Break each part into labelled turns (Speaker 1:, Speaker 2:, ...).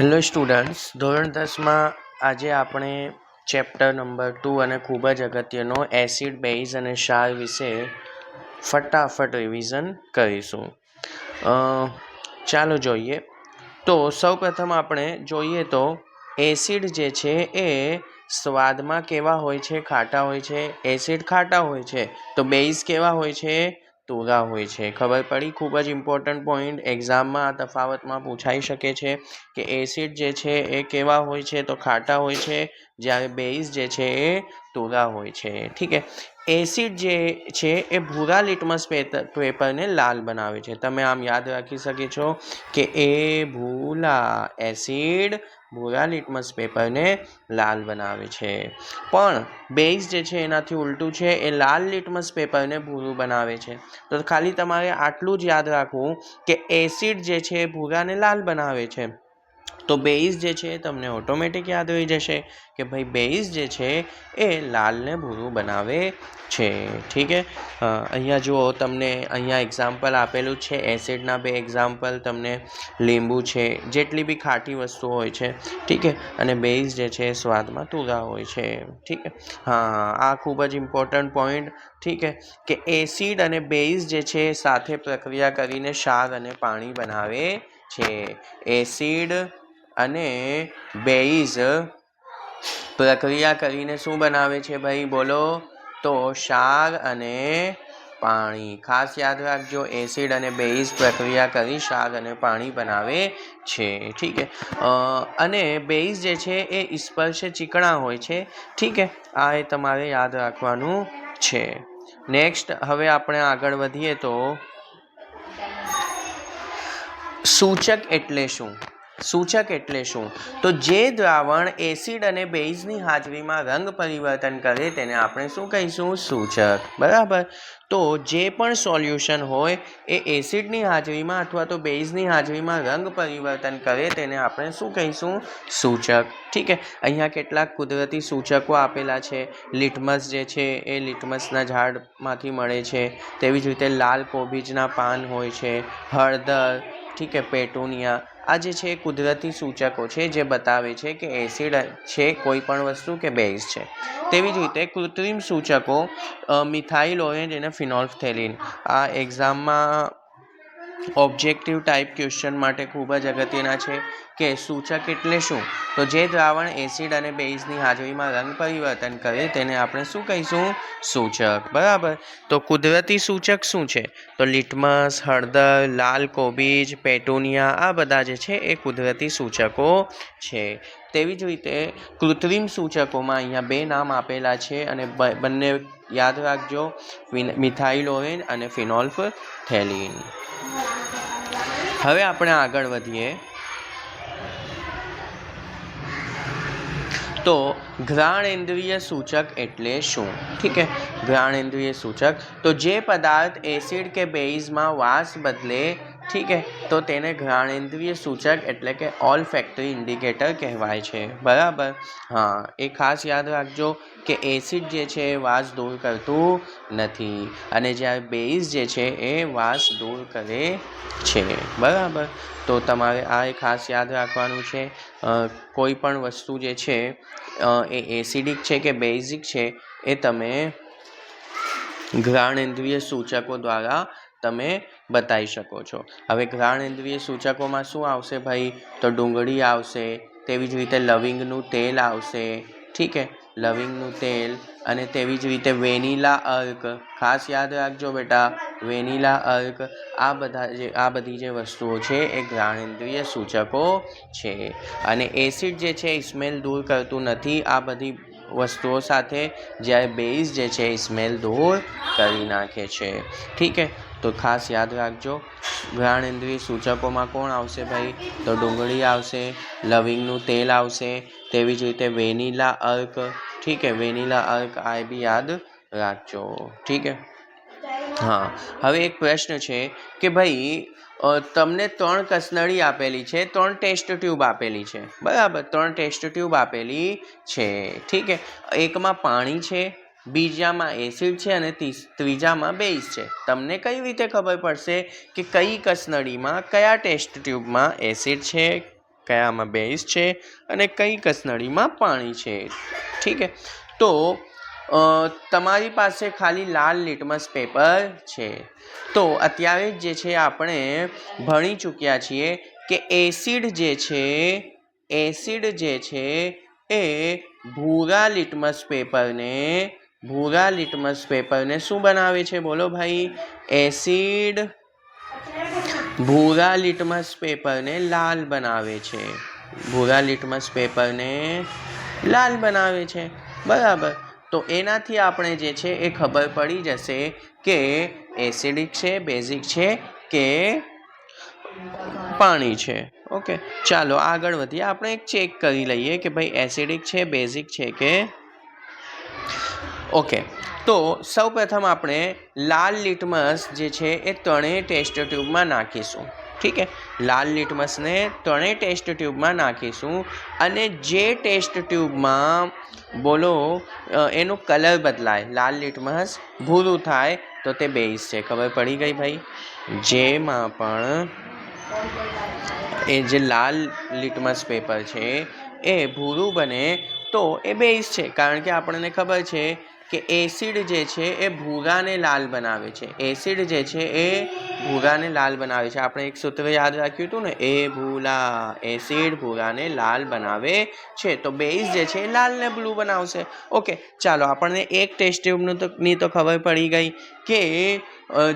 Speaker 1: Hello students, ધોરણ દસમાં આજે આપણે ચેપ્ટર નંબર ટુ અને ખૂબ જ અગત્યનો એસિડ, બેઝ અને ક્ષાર વિશે ફટાફટ રિવિઝન કરીશું. ચાલો જોઈએ. તો સૌપ્રથમ આપણે જોઈએ તો એસિડ જે છે એ સ્વાદમાં કેવા હોય છે, ખાટા હોય છે? એસિડ ખાટા હોય છે. તો બેઝ કેવા હોય છે? તુરા હોય છે. ખબર પડી? ખૂબ જ ઇમ્પોર્ટન્ટ પોઈન્ટ એક્ઝામમાં આ તફાવતમાં પૂછાઈ શકે છે કે એસિડ જે છે એ કેવા હોય છે? તો ખાટા હોય છે, જ્યારે બેઝ જે છે એ તુરા હોય છે. ઠીક એસિડ જે છે એ ભૂરા લિટમસ પેપરને લાલ બનાવે છે. તમે આમ યાદ રાખી શકે છો કે એ ભૂલા એસિડ ભૂરા લિટમસ પેપરને લાલ બનાવે છે. પણ બેઝ જે છે એનાથી ઉલટું છે, એ લાલ લિટમસ પેપરને ભૂરું બનાવે છે. તો ખાલી તમારે આટલું જ યાદ રાખવું કે એસિડ જે છે એ ભૂરાને લાલ બનાવે છે. તો બેઇઝ જે છે તમને ઓટોમેટિક યાદ હોઈ જશે કે ભાઈ બેઇઝ જે છે એ લાલને ભૂરું બનાવે છે. ઠીક અ, અહીંયા જુઓ તમને અહીંયા એક્ઝામ્પલ આપેલું છે. એસિડના બે એક્ઝામ્પલ તમને લીંબુ છે. જેટલી બી ખાટી વસ્તુ હોય છે. ઠીક છે અને બેઇઝ જે છે સ્વાદમાં તુરા હોય છે. ઠીક હા? આ ખૂબ જ ઇમ્પોર્ટન્ટ પોઈન્ટ ઠીક છે કે એસિડ અને બેઇઝ જે છે સાથે પ્રક્રિયા કરીને શાક અને પાણી બનાવે છે. એસિડ અને બેઈઝ પ્રક્રિયા કરીને શું બનાવે છે ભાઈ? બોલો. તો ક્ષાર અને પાણી. ખાસ યાદ રાખજો, એસિડ અને બેઝ પ્રક્રિયા કરી શાક અને પાણી બનાવે છે. ઠીક છે? અને બેઝ જે છે એ સ્પર્શે ચીકણા હોય છે. ઠીક છે? આ એ તમારે યાદ રાખવાનું છે. નેક્સ્ટ, હવે આપણે આગળ વધીએ તો સૂચક એટલે શું? સૂચક એટલે શું? તો જે દ્રાવણ એસિડ અને બેઝની હાજરીમાં રંગ પરિવર્તન કરે તેને આપણે શું કહીશું? સૂચક. બરાબર? તો જે પણ સોલ્યુશન હોય એ એસિડની હાજરીમાં અથવા તો બેઝની હાજરીમાં રંગ પરિવર્તન કરે તેને આપણે શું કહીશું? સૂચક. ઠીક છે? અહીંયા કેટલાક કુદરતી સૂચકો આપેલા છે. લિટમસ જે છે એ લિટમસના ઝાડમાંથી મળે છે. તેવી જ રીતે લાલ કોબીજના પાન હોય છે. હળદર. ઠીક છે? પેટુનિયા. આ જે છે એ કુદરતી સૂચકો છે જે બતાવે છે કે એસિડ છે કોઈ પણ વસ્તુ કે બેઝ છે. તેવી જ રીતે કૃત્રિમ સૂચકો મિથાઇલ ઓરેન્જ અને ફિનોલ્ફથેલિન. આ એક્ઝામમાં ઓબ્જેક્ટિવ ટાઈપ ક્વેશ્ચન માટે ખૂબ જ અગત્યના છે કે સૂચક એટલે શું? તો જે દ્રાવણ એસિડ અને બેઝની હાજરીમાં રંગ પરિવર્તન કરે તેને આપણે શું કહીશું? સૂચક. બરાબર? તો કુદરતી સૂચક શું છે? તો લિટમસ, હળદર, લાલ કોબીજ, પેટોનિયા આ બધા જે છે એ કુદરતી સૂચકો છે. તેવી જ રીતે કૃત્રિમ સૂચકોમાં અહીંયા બે નામ આપેલા છે અને બંને યાદ રાખજો. મિથાઇલ ઓરેન અને ફિનોલ્ફ થેલિન હવે આપણે આગળ વધીએ. તો ઘ્રાણેન્દ્રિય સૂચક એટલે શું? ઠીક છે ઘ્રાણેન્દ્રિય સૂચક. તો જે પદાર્થ એસિડ કે બેઝમાં વાસ બદલે ઠીક છે તો તેને ઘ્રાણેન્દ્રિય સૂચક એટલે કે ઓલ ફેક્ટરી ઇન્ડિકેટર કહેવાય છે. બરાબર? હા, એ ખાસ યાદ રાખજો કે એસિડ જે છે એ વાસ દૂર કરતું નથી અને જ્યારે બેઝ જે છે એ વાસ દૂર કરે છે. બરાબર? તો તમારે આ એ ખાસ યાદ રાખવાનું છે. કોઈ પણ વસ્તુ જે છે એ એસિડિક છે કે બેઝિક છે, એ તમે ઘ્રાણેન્દ્રિય સૂચકો દ્વારા તમે બતાવી શકો છો. હવે ઘ્રાણેન્દ્રિય સૂચકોમાં શું આવશે ભાઈ? તો ડુંગળી આવશે, તેવી જ રીતે લવિંગનું તેલ આવશે, ઠીક છે લવિંગનું તેલ અને તેવી જ રીતે વેનીલા અર્ક ખાસ યાદ રાખજો બેટા, વેનીલા અર્ક આ બધા જે, આ બધી જે વસ્તુઓ છે એ ઘ્રાણેન્દ્રિય સૂચકો છે. અને એસિડ જે છે એ સ્મેલ દૂર કરતું નથી. આ બધી વસ્તુઓ સાથે જ્યારે બેઝ જે છે એ સ્મેલ દૂર કરી નાખે છે. ઠીક છે તો ખાસ યાદ રાખજો. ઘ્રાણેન્દ્રિય સૂચકોમાં કોણ આવશે ભાઈ? તો ડુંગળી આવશે, લવિંગનું તેલ આવશે, તેવી જ રીતે વેનીલા અર્ક. ઠીક હે, વેનીલા અર્ક આ બી યાદ રાખજો. ઠીક હે? હા. હવે એક પ્રશ્ન છે કે ભાઈ તમને ત્રણ કસનળી આપેલી છે, ત્રણ ટેસ્ટ ટ્યુબ આપેલી છે. બરાબર, ત્રણ ટેસ્ટ ટ્યુબ આપેલી છે. ઠીક હે? એકમાં પાણી છે બીજામાં એસિડ છે અને ત્રીજામાં બેઝ છે. તમને કઈ રીતે ખબર પડશે કે કઈ કસનળીમાં કયા ટેસ્ટ ટ્યુબમાં એસિડ છે, કયામાં બેઝ છે અને કઈ કસનળીમાં પાણી છે? ઠીક તો તમારી પાસે ખાલી લાલ લિટમસ પેપર છે. તો, અત્યારે જે છે આપણે ભણી ચૂક્યા છીએ કે એસિડ જે છે, એસિડ જે છે એ ભૂરા લિટમસ પેપરને ભૂરા લિટમસ પેપરને શું બનાવે છે? બોલો ભાઈ. એસિડ ભૂરા લિટમસ પેપરને લાલ બનાવે છે. ભૂરા લિટમસ પેપરને લાલ બનાવે છે. બરાબર. તો એનાથી આપણે જે છે એ ખબર પડી જશે કે એસિડિક છે, બેઝિક છે કે પાણી છે. ઓકે. ચાલો આગળ વધીએ. આપણે એક ચેક કરી લઈએ કે ભાઈ એસિડિક છે, બેઝિક છે કે ઓકે. તો સૌપ્રથમ આપણે લાલ લિટમસ જે છે એ ત્રણેય ટેસ્ટ ટ્યુબમાં નાખીશું. ઠીક છે લાલ લિટમસને ત્રણેય ટેસ્ટ ટ્યુબમાં નાખીશું અને જે ટેસ્ટ ટ્યુબમાં બોલો એનો કલર બદલાય, લાલ લિટમસ ભૂરું થાય, તો તે બેઝ છે. ખબર પડી ગઈ ભાઈ? જેમાં પણ એ જે લાલ લિટમસ પેપર છે એ ભૂરું બને તો એ બેઝ છે. કારણ કે આપણને ખબર છે કે એસિડ જે છે એ ભૂરાને લાલ બનાવે છે. એસિડ જે છે એ ભૂરાને લાલ બનાવે છે. આપણે એક સૂત્ર યાદ રાખ્યું હતું ને, એ ભૂલા, એસિડ ભૂરાને લાલ બનાવે છે. તો બેઝ જે છે એ લાલને બ્લુ બનાવશે. ઓકે ચાલો આપણને એક ટેસ્ટ ટ્યુબનું તો, ની તો ખબર પડી ગઈ કે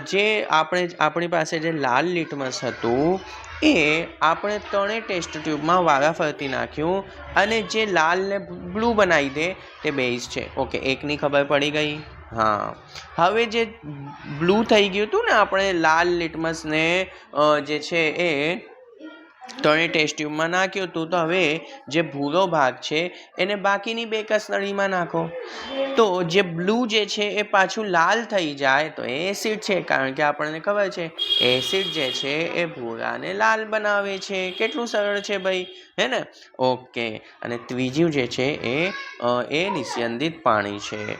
Speaker 1: જે આપણે, આપણી પાસે જે લાલ લીટમસ હતું એ આપણે ત્રણેય ટેસ્ટ ટ્યુબમાં વારાફરતી નાખ્યું અને જે લાલ ને બ્લુ બનાવી દે તે બેઝ છે. ઓકે, એકની ખબર પડી ગઈ. હા. હવે જે બ્લુ થઈ ગયું હતું ને આપણે લાલ લિટમસને જે છે એ ત્રણેય ટેસ્ટ ટ્યુબમાં નાખ્યું હતું તો હવે જે ભૂરો ભાગ છે, એને બાકીની બે કસનળીમાં નાખો. તો જે બ્લુ જે છે, એ પાછું લાલ થઈ જાય તો એ એસિડ છે, કારણ કે આપણને ખબર છે એસિડ જે છે, એ ભૂરાને લાલ બનાવે છે. કેટલું સરળ છે ભાઈ, હે ને? ઓકે અને ત્રીજું જે છે, એ એ નિસ્યંદિત પાણી છે.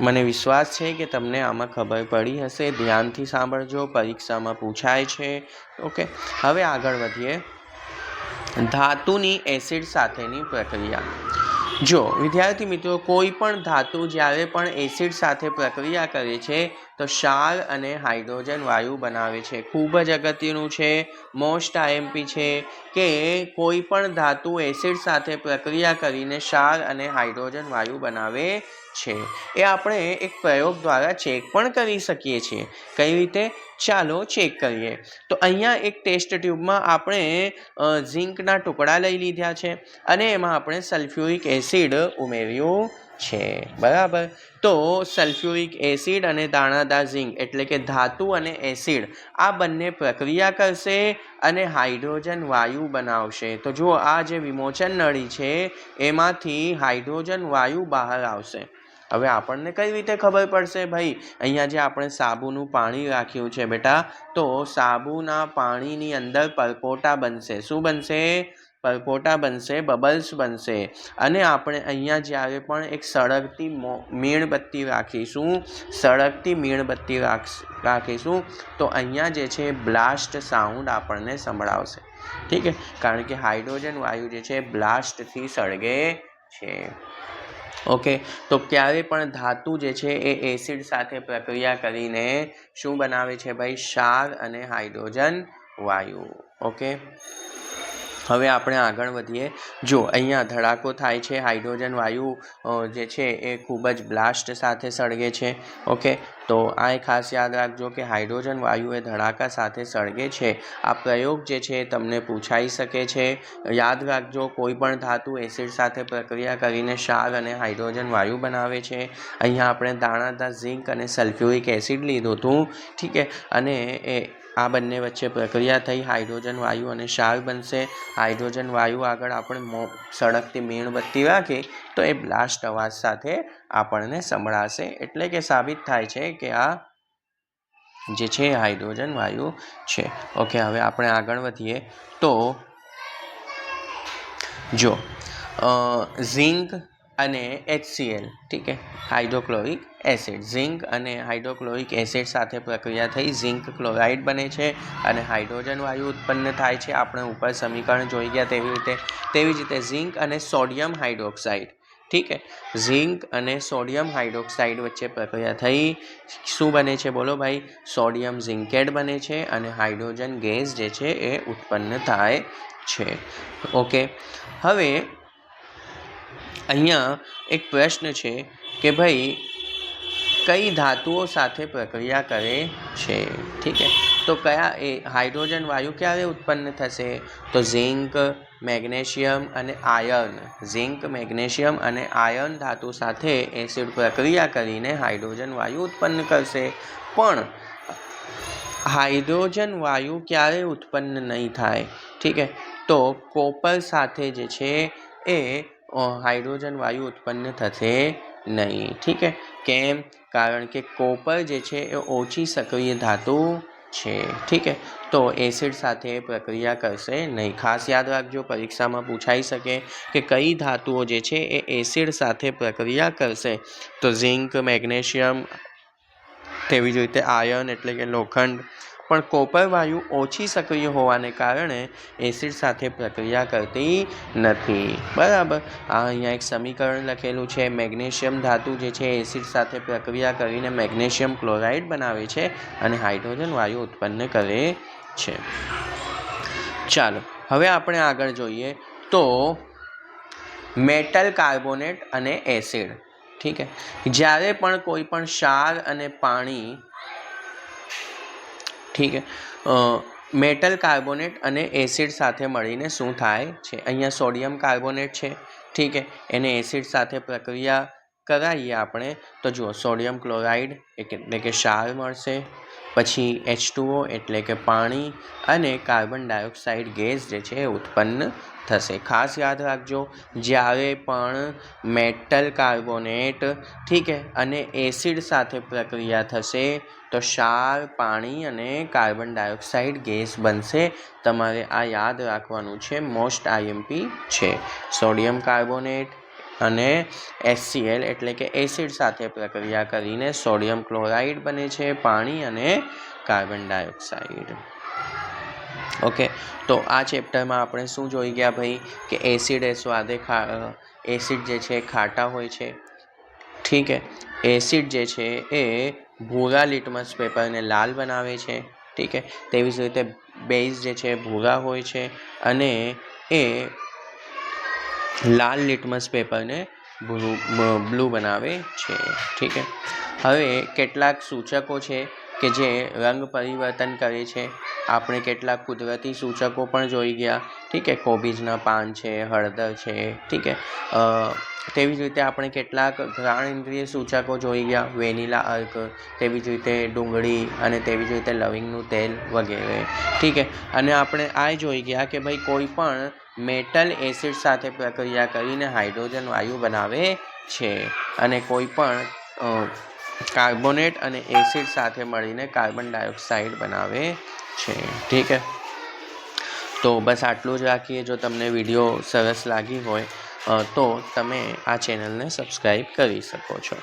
Speaker 1: મને વિશ્વાસ છે કે તમને આમાં ખબર પડી હશે. ધ્યાનથી સાંભળજો, પરીક્ષામાં પૂછાય છે. ઓકે, હવે આગળ વધીએ. ધાતુની એસિડ સાથેની પ્રક્રિયા. જો વિદ્યાર્થી મિત્રો કોઈ પણ ધાતુ જ્યારે પણ એસિડ સાથે પ્રક્રિયા કરે છે તો ક્ષાર અને હાઇડ્રોજન વાયુ બનાવે છે. ખૂબ જ અગત્યનું છે, મોસ્ટ આઈએમપી છે કે કોઈ પણ ધાતુ એસિડ સાથે પ્રક્રિયા કરીને ક્ષાર અને હાઇડ્રોજન વાયુ બનાવે છે. એ આપણે એક પ્રયોગ દ્વારા ચેક પણ કરી શકીએ છીએ. કઈ રીતે? ચાલો ચેક કરીએ. તો અહીંયા એક ટેસ્ટ ટ્યુબમાં આપણે ઝિંકના ટુકડા લઈ લીધા છે અને એમાં આપણે સલ્ફ્યુરિક એસિડ ઉમેર્યું. છે. બરાબર? તો સલ્ફ્યુરિક એસિડ અને દાણાદાર ઝીંક, એટલે કે ધાતુ અને એસિડ, આ બંને પ્રક્રિયા કરશે અને હાઇડ્રોજન વાયુ બનાવશે. તો જુઓ, આ જે વિમોચન નળી છે, એમાંથી હાઇડ્રોજન વાયુ બહાર આવશે. હવે આપણને કઈ રીતે ખબર પડશે ભાઈ? અહીંયા જે આપણે સાબુનું પાણી રાખ્યું છે બેટા, તો સાબુના પાણીની અંદર પરપોટા બનશે. શું બનશે? પરપોટા બનશે, બબલ્સ બનશે. અને આપણે અહીંયા જ્યારે પણ એક સળગતી મો- મીણબત્તી રાખીશું. સળગતી મીણબત્તી રાખ રાખીશું. તો અહીંયા જે છે, બ્લાસ્ટ સાઉન્ડ આપણને સંભળાવશે. ઠીક છે? કારણ કે હાઇડ્રોજન વાયુ જે છે, બ્લાસ્ટથી સળગે છે. ઓકે? તો ક્યારે પણ ધાતુ જે છે, એ એસિડ સાથે પ્રક્રિયા કરીને શું બનાવે છે ભાઈ? ક્ષાર અને હાઇડ્રોજન વાયુ. ઓકે? હવે આપણે આગળ વધીએ. જો, અહીંયા ધડાકો થાય છે, હાઇડ્રોજન વાયુ જે છે એ ખૂબ જ બ્લાસ્ટ સાથે સળગે છે. ઓકે? તો આ ખાસ યાદ રાખજો કે હાઇડ્રોજન વાયુ એ ધડાકા સાથે સળગે છે. આ પ્રયોગ જે છે તમને પૂછાઈ શકે છે. યાદ રાખજો, કોઈ પણ ધાતુ એસિડ સાથે પ્રક્રિયા કરીને ક્ષાર અને હાઇડ્રોજન વાયુ બનાવે છે. અહીંયા આપણે દાણાદાર ઝીંક અને સલ્ફ્યુરિક એસિડ લીધું હતું. ઠીક છે? અને એ આ બંને વચ્ચે પ્રક્રિયા થઈ. હાઇડ્રોજન વાયુ અને ક્ષાર બનશે. હાઇડ્રોજન વાયુ આગળ આપણે સળગતી મીણબત્તી રાખી તો એ બ્લાસ્ટ અવાજ સાથે આપણને સંભળાશે. એટલે કે સાબિત થાય છે કે આ જે છે હાઇડ્રોજન વાયુ છે. ઓકે, હવે આપણે આગળ વધીએ. તો, જો ઝીંક અને એચસીએલ ઠીક હાઇડ્રોક્લોરિક એસિડ ઝિંક અને હાઇડ્રોક્લોરિક એસિડ સાથે પ્રક્રિયા થઈ. ઝિંક ક્લોરાઇડ બને છે અને હાઇડ્રોજન વાયુ ઉત્પન્ન થાય છે. આપણે ઉપર સમીકરણ જોઈ ગયા તેવી રીતે. તેવી જ રીતે ઝિંક અને સોડિયમ હાઇડ્રોક્સાઇડ ઠીક ઝિંક અને સોડિયમ હાઇડ્રોક્સાઇડ વચ્ચે પ્રક્રિયા થઈ. શું બને છે? બોલો ભાઈ. સોડિયમ ઝિંકેટ બને છે અને હાઇડ્રોજન ગેસ જે છે એ ઉત્પન્ન થાય છે. ઓકે. હવે અહીંયા એક પ્રશ્ન છે કે ભાઈ, કઈ ધાતુઓ સાથે પ્રક્રિયા કરે છે? ઠીક છે? તો કયા એ હાઇડ્રોજન વાયુ ક્યારે ઉત્પન્ન થશે? તો ઝિંક, મેગ્નેશિયમ અને આયર્ન ઝિંક, મેગ્નેશિયમ અને આયર્ન ધાતુ સાથે એસિડ પ્રક્રિયા કરીને હાઇડ્રોજન વાયુ ઉત્પન્ન કરશે. પણ હાઇડ્રોજન વાયુ ક્યારે ઉત્પન્ન નહીં થાય? ઠીક છે? તો કોપર સાથે જે છે એ હાઇડ્રોજન વાયુ ઉત્પન્ન થશે નહીં. ઠીક હે કેમ? કારણ કે કોપર જે છે એ ઓછી સક્રિય ધાતુ છે. ઠીક હે તો એસિડ સાથે પ્રક્રિયા કરશે નહીં. ખાસ યાદ રાખજો, પરીક્ષામાં પૂછાઈ શકે કે કઈ ધાતુઓ જે છે એ એસિડ સાથે પ્રક્રિયા કરશે. તો ઝિંક, મેગ્નેશિયમ, તેવી જ રીતે આયર્ન એટલે કે લોખંડ પણ કોપર વાયુ ઓછી સક્રિય હોવાને કારણે એસિડ સાથે પ્રક્રિયા કરતી નથી. બરાબર. આ અહીંયા એક સમીકરણ લખેલું છે. મેગ્નેશિયમ ધાતુ જે છે, એસિડ સાથે પ્રક્રિયા કરીને મેગ્નેશિયમ ક્લોરાઇડ બનાવે છે અને હાઇડ્રોજન વાયુ ઉત્પન્ન કરે છે. ચાલો, હવે આપણે આગળ જોઈએ તો મેટલ કાર્બોનેટ અને એસિડ. ઠીક છે? જ્યારે પણ કોઈ પણ ક્ષાર અને પાણી ઠીક મેટલ કાર્બોનેટ અને એસિડ સાથે મળીને શું થાય છે? અહીંયા સોડિયમ કાર્બોનેટ છે. ઠીક છે. એને એસિડ સાથે પ્રક્રિયા કરાવીએ આપણે તો જુઓ, સોડિયમ ક્લોરાઇડ એટલે કે ક્ષાર મળશે, પછી એચ ટુઓ એટલે કે પાણી અને કાર્બન ડાયોક્સાઇડ ગેસ જે છે એ ઉત્પન્ન થશે. ખાસ યાદ રાખજો, જ્યારે પણ મેટલ કાર્બોનેટ, ઠીક છે, અને એસિડ સાથે પ્રક્રિયા થશે, તો ક્ષાર, પાણી અને કાર્બન ડાયોક્સાઇડ ગેસ બનશે. તમારે આ યાદ રાખવાનું છે મોસ્ટ આઈએમપી છે. સોડિયમ કાર્બોનેટ અને એસસીએલ એટલે કે એસિડ સાથે પ્રક્રિયા કરીને સોડિયમ ક્લોરાઇડ બને છે, પાણી અને કાર્બન ડાયોક્સાઇડ. ઓકે? તો આ ચેપ્ટરમાં આપણે શું જોઈ ગયા ભાઈ? કે એસિડ એ સ્વાદે ખા એસિડ જે છે ખાટા હોય છે. ઠીક છે એસિડ જે છે એ ભૂરા લિટમસ પેપરને લાલ બનાવે છે. ઠીક છે તેવી જ રીતે બેઝ જે છે ભૂરા હોય છે અને એ લાલ લિટમસ પેપરને બ્લુ બનાવે છે. ઠીક છે હવે કેટલાક સૂચકો છે. કે જે રંગ પરિવર્તન કરે છે. આપણે કેટલાક કુદરતી સૂચકો પણ જોઈ ગયા. ઠીક છે, કોબીજના પાન છે, હળદર છે, ઠીક છે. તેવી જ રીતે આપણે કેટલાક ઘ્રાણ ઇન્દ્રિય સૂચકો જોઈ ગયા. વેનીલા અર્ક, તેવી જ રીતે ડુંગળી અને તેવી જ રીતે લવિંગનું તેલ વગેરે, ઠીક છે. અને આપણે આ જોઈ ગયા કે ભાઈ કોઈ પણ મેટલ એસિડ સાથે પ્રક્રિયા કરીને હાઇડ્રોજન વાયુ બનાવે છે. અને કોઈ પણ કાર્બોનેટ અને એસિડ સાથે મળીને કાર્બન ડાયોક્સાઇડ બનાવે છે. ઠીક છે? તો બસ આટલું જ રાખીએ. જો તમને વીડિયો સરસ લાગી હોય તો તમે આ ચેનલને સબસ્ક્રાઈબ કરી શકો છો.